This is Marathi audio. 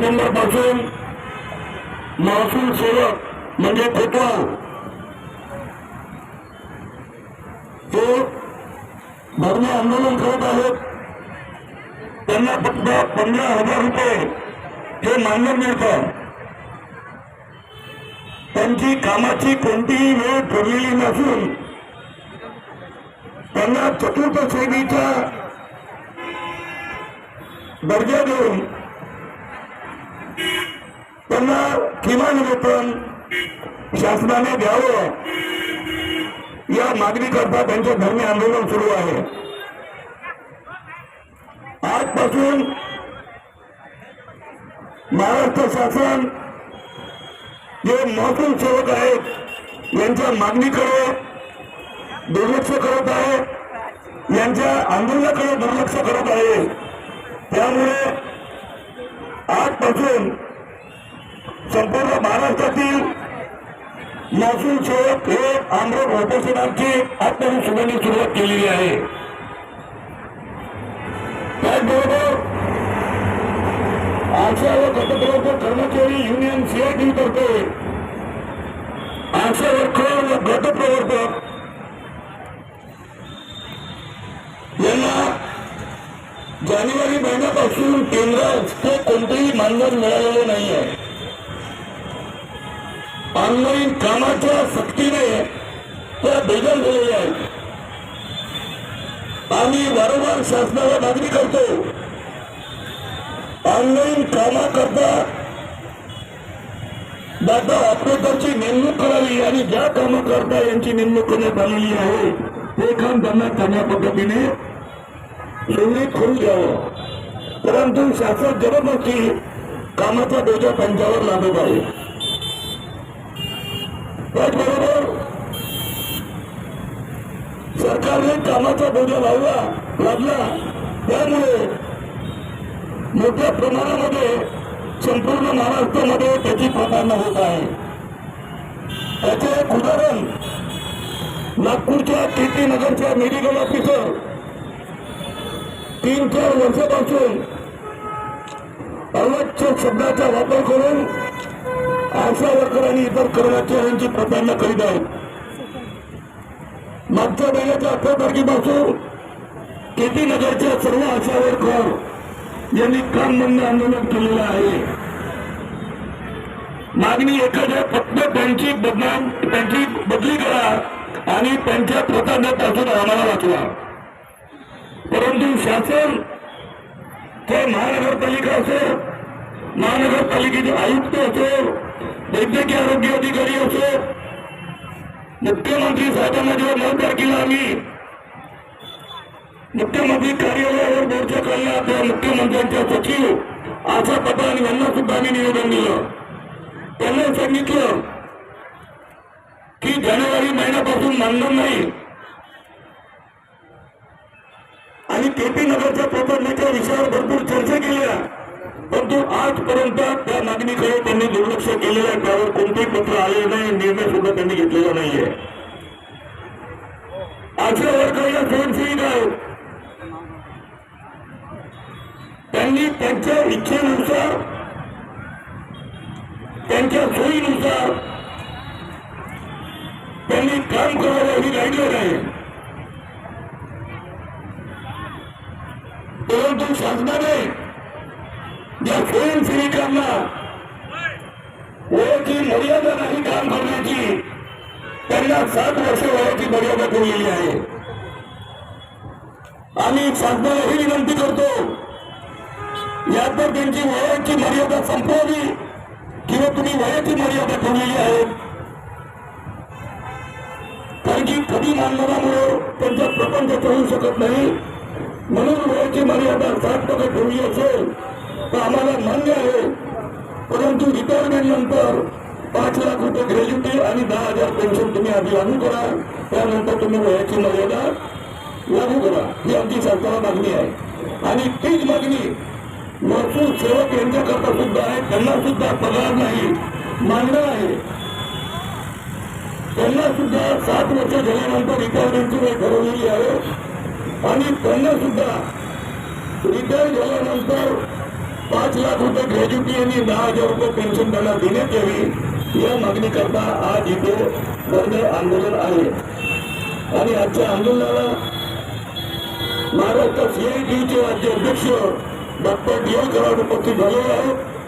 नंबरपासून महसूल सेवक म्हणजे कोतवाल ते धर्मी आंदोलन करत आहेत. त्यांना फक्त पंधरा हजार रुपये हे मानधन मिळतं त्यांची कामाची कोणतीही वेळ ठरलेली नसून त्यांना चतुर्थ श्रेणीचा दर्जा देऊन त्यांना किमान वेतन शासनाने द्यावं. या मागणीकरता त्यांचे धर्मी आंदोलन सुरू आहे. आजपासून महाराष्ट्र शासन जे महसूल सेवक आहेत यांच्या मागणीकडे दुर्लक्ष करत आहे. यांच्या आंदोलनाकडे दुर्लक्ष करत आहे. त्यामुळे आजपासून संपूर्ण महाराष्ट्रातील महसूल सेवक हे आंदोलन उपोषणाची आजपासून सुनावणी सुरुवात केलेली आहे. त्याचबरोबर आशा व गटप्रवर्ग कर्मचारी युनियन सीआयटी तर्फे आशा वर्कर व गटप्रवर्तक यांना जानेवारी महिन्यापासून केंद्राचे कोणतेही मानधन मिळालेले नाही आहे ऑनलाईन कामाच्या सक्तीने त्या बेदल झालेल्या आहेत आम्ही वारंवार शासनाला मागणी करतो। ऑनलाईन कामाकरता डाटा ऑपरेटरची नेमणूक करावी आणि ज्या कामाकरता यांची नेमणूक करण्यात आलेली आहे, ते काम त्यांना चांगल्या पद्धतीने सुरळीत करू द्यावं. परंतु शासन ज़बरदस्ती कामाचा बोजा त्यांच्यावर लादत आहे. त्याचबरोबर सरकारने कामाचा बोजा लावला लागला त्यामुळे मोठ्या प्रमाणामध्ये संपूर्ण महाराष्ट्रामध्ये त्याची प्राधान्य होत आहे. त्याचे एक उदाहरण नागपूरच्या कीर्ती नगरच्या मेडिकल ऑफिसर तीन चार वर्षापासून अवच्छ शब्दाचा वापर करून आशा वर्कर आणि इतर कर्मचाऱ्यांची प्रतारणा करीत आहेत. मागच्या महिन्याच्या अठरा तारखेपासून केटी नगरच्या सर्व आशा वर्कर यांनी काम बंद आंदोलन केलेलं आहे. मागणी एखाद्या फक्त त्यांची बदनाम त्यांची बदली करा आणि त्यांच्या प्राधान्यापासून आम्हाला वाचवा. परंतु शासन ते महानगरपालिका असो महानगरपालिकेचे आयुक्त असो वैद्यकीय आरोग्य अधिकारी असो मुख्यमंत्री साहेबांना जेव्हा नऊ तारखेला आम्ही मुख्यमंत्री कार्यालयावर मोर्चा काढला तेव्हा मुख्यमंत्र्यांच्या सचिव आशा पठाण यांना सुद्धा आम्ही निवेदन दिलं. त्यांना सांगितलं की जानेवारी महिन्यापासून मानधन नाही. आणि केपी नगरच्या प्राधान्याच्या विषयावर भरपूर चर्चा केल्या. परंतु आजपर्यंत त्या मागणीकडे त्यांनी दुर्लक्ष केलेलं आहे. त्यावर कोणतेही पत्र आलेलं नाही. निर्णय सुद्धा त्यांनी घेतलेला नाहीये. आशा वर्गाला या स्वयंसेविका आहेत त्यांनी त्यांच्या इच्छेनुसार त्यांच्या सोयीनुसार त्यांनी काम करावं ही गाईडलाईन आहे. परंतु शासनाने या स्वयंसेविकांना वयाची मर्यादा नाही काम करण्याची. त्यांना सात वर्ष वयाची मर्यादा ठेवलेली आहे. आम्ही शासनालाही विनंती करतो. यात जर त्यांची वयाची मर्यादा संपवली किंवा तुम्ही वयाची मर्यादा ठेवलेली आहे. कारण की कधी मानधनामुळे त्यांचा प्रपंच चालू शकत नाही. म्हणून वयाची मर्यादा सात टक्के ठेवली असेल. आम्हाला मान्य आहे. परंतु रिटायरमेंट नंतर पाच लाख रुपये ग्रॅज्युटी आणि दहा हजार पेन्शन तुम्ही आधी लागू करा. त्यानंतर तुम्ही वयाची मर्यादा लागू करा. ही आमची सरकारला मागणी आहे. आणि तीच मागणी महसूल सेवक यांच्याकरता सुद्धा आहे. त्यांना सुद्धा पगार नाही मानधन आहे. त्यांना सुद्धा सात वर्ष झाल्यानंतर रिटायरमेंटची वेळ ठरवलेली आहे. आणि त्यांना सुद्धा रिटायर झाल्यानंतर पाच लाख रुपये ग्रॅज्युटी आणि दहा हजार रुपये पेन्शन त्यांना देण्यात यावी या मागणीकरता आज इथे बंद आंदोलन आहे. आणि आजच्या आंदोलनाला महाराष्ट्र सीआयटीचे राज्य अध्यक्ष डॉक्टर डी एल कराड उपस्थित झालेले आहेत.